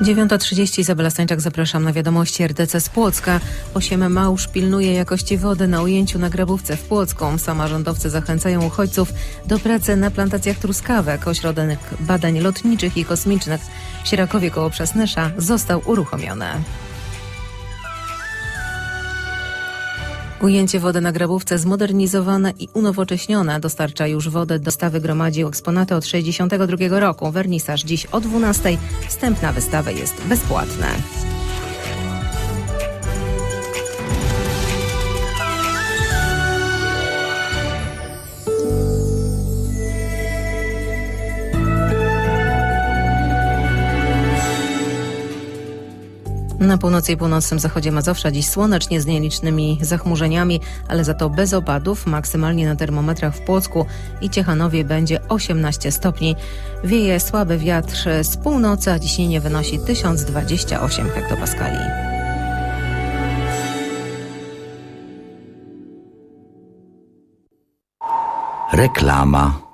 9.30 Izabela Stańczak, zapraszam na wiadomości RDC z Płocka. Osiem małż pilnuje jakości wody na ujęciu na Grabówce w Płocką. Samorządowcy zachęcają uchodźców do pracy na plantacjach truskawek. Ośrodek badań lotniczych i kosmicznych w Sierakowie koło Przasnysza został uruchomiony. Ujęcie wody na Grabówce zmodernizowane i unowocześnione dostarcza już wodę. Dostawy gromadził eksponaty od 62 roku. Wernisaż dziś o 12. Wstęp na wystawę jest bezpłatny. Na północy i północnym zachodzie Mazowsza dziś słonecznie z nielicznymi zachmurzeniami, ale za to bez opadów. Maksymalnie na termometrach w Płocku i Ciechanowie będzie 18 stopni. Wieje słaby wiatr z północy, a ciśnienie wynosi 1028 hektopaskali. Reklama.